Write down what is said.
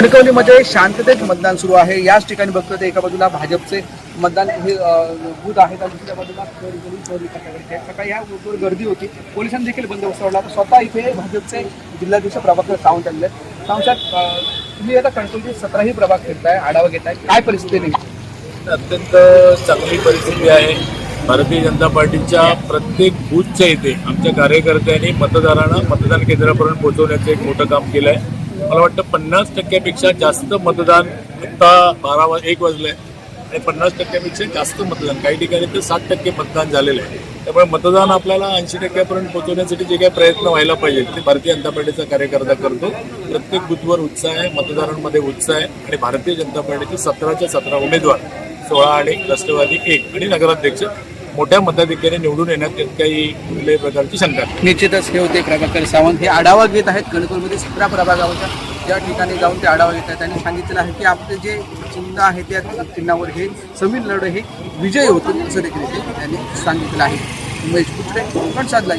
कणकवलीमध्ये म्हणजे शांततेत मतदान सुरू आहे. याच ठिकाणी बघतो तर एका बाजूला भाजपचे मतदान हे बूथ आहेत आणि दुसऱ्या बाजूला सकाळी या बूथवर गर्दी होती. पोलिसांनी देखील बंदोबस्त लावला स्वतः इथे भाजपचे जिल्हाध्यक्ष प्रभाकर सावंत आणले सावंत साहेब तुम्ही आता कणकवलीचे सतराही प्रभाग घेताय आढावा घेताय. काय परिस्थिती नाही अत्यंत चांगली परिस्थिती आहे. भारतीय जनता पार्टीच्या प्रत्येक बूथच्या इथे आमच्या कार्यकर्त्यांनी मतदारांना मतदान केंद्रापर्यंत पोहोचवण्याचं एक मोठं काम केलं आहे मला वाटतं पन्नास टक्क्यापेक्षा जास्त मतदान आत्ता बारा वा एक वाजलंय. आणि पन्नास टक्क्यापेक्षा जास्त मतदान. काही ठिकाणी तर सात टक्के मतदान झालेलं आहे. त्यामुळे मतदान आपल्याला ऐंशी टक्क्यापर्यंत पोहोचवण्यासाठी जे काही प्रयत्न व्हायला पाहिजे ते भारतीय जनता पार्टीचा कार्यकर्ता करतो. प्रत्येक बुथवर उत्साह आहे मतदारांमध्ये उत्साह आहे. आणि भारतीय जनता पार्टीचे सतराच्या सतरा उमेदवार सोळा आणि राष्ट्रवादी एक आणि नगराध्यक्ष मोठ्या मताधिक्याने निवडून येण्यात काही कुठल्याही प्रकारची शंका निश्चितच हे होते प्रभाकर सावंत. हे आढावा घेत आहेत कणकवलीमध्ये सतरा प्रभागावरच्या. ज्या ठिकाणी जाऊन ते आढावा घेत आहेत. त्यांनी सांगितलेलं आहे की आपले जे चिन्ह आहे त्या चिन्हावर हे समीर लढ हे विजय होतो असं देखील ते त्यांनी सांगितलं आहे. उमेश कुत्रे पण साधला